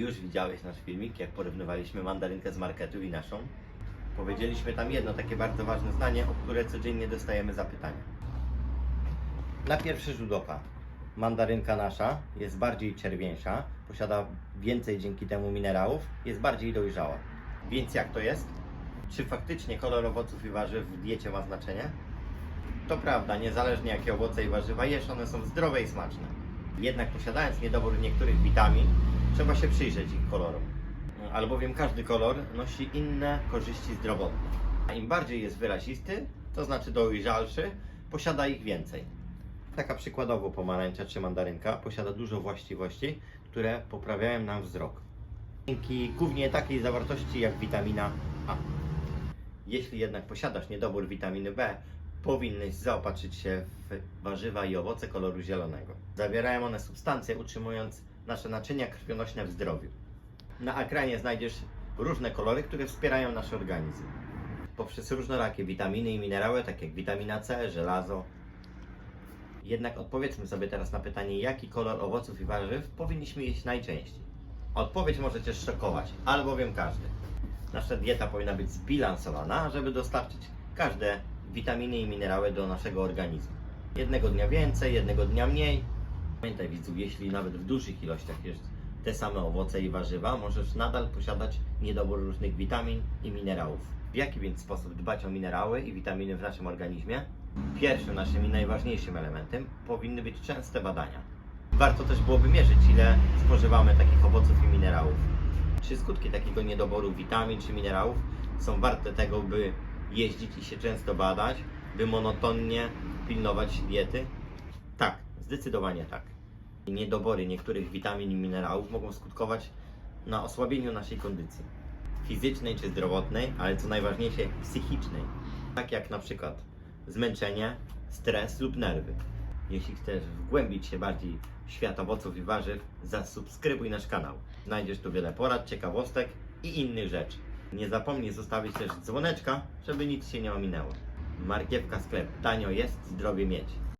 już widziałeś nasz filmik, jak porównywaliśmy mandarynkę z marketu i naszą. Powiedzieliśmy tam jedno takie bardzo ważne zdanie, o które codziennie dostajemy zapytania. Na pierwszy rzut oka, mandarynka nasza jest bardziej czerwieńsza, posiada więcej dzięki temu minerałów, jest bardziej dojrzała. Więc jak to jest? Czy faktycznie kolor owoców i warzyw w diecie ma znaczenie? To prawda, niezależnie jakie owoce i warzywa jesz, one są zdrowe i smaczne. Jednak posiadając niedobór niektórych witamin, trzeba się przyjrzeć ich kolorom. Albowiem każdy kolor nosi inne korzyści zdrowotne. A im bardziej jest wyrazisty, to znaczy dojrzalszy, posiada ich więcej. Taka przykładowo pomarańcza czy mandarynka posiada dużo właściwości, które poprawiają nam wzrok. Dzięki głównie takiej zawartości jak witamina A. Jeśli jednak posiadasz niedobór witaminy B, powinnyś zaopatrzyć się w warzywa i owoce koloru zielonego. Zawierają one substancje utrzymując nasze naczynia krwionośne w zdrowiu. Na ekranie znajdziesz różne kolory, które wspierają nasz organizm. Poprzez różnorakie witaminy i minerały, takie jak witamina C, żelazo. Jednak odpowiedzmy sobie teraz na pytanie, jaki kolor owoców i warzyw powinniśmy jeść najczęściej. Odpowiedź może Cię szokować, albowiem każdy. Nasza dieta powinna być zbilansowana, żeby dostarczyć każde witaminy i minerały do naszego organizmu. Jednego dnia więcej, jednego dnia mniej. Pamiętaj widzu, jeśli nawet w dużych ilościach jesz te same owoce i warzywa, możesz nadal posiadać niedobór różnych witamin i minerałów. W jaki więc sposób dbać o minerały i witaminy w naszym organizmie? Pierwszym naszym i najważniejszym elementem powinny być częste badania. Warto też byłoby mierzyć, ile spożywamy takich owoców i minerałów. Czy skutki takiego niedoboru witamin czy minerałów są warte tego, by jeździć i się często badać, by monotonnie pilnować diety? Tak, zdecydowanie tak. Niedobory niektórych witamin i minerałów mogą skutkować na osłabieniu naszej kondycji fizycznej czy zdrowotnej, ale co najważniejsze psychicznej, tak jak na przykład zmęczenie, stres lub nerwy. Jeśli chcesz wgłębić się bardziej w świat owoców i warzyw, zasubskrybuj nasz kanał. Znajdziesz tu wiele porad, ciekawostek i innych rzeczy. Nie zapomnij zostawić też dzwoneczka, żeby nic się nie ominęło. Markiewka sklep tanio jest, zdrowie mieć.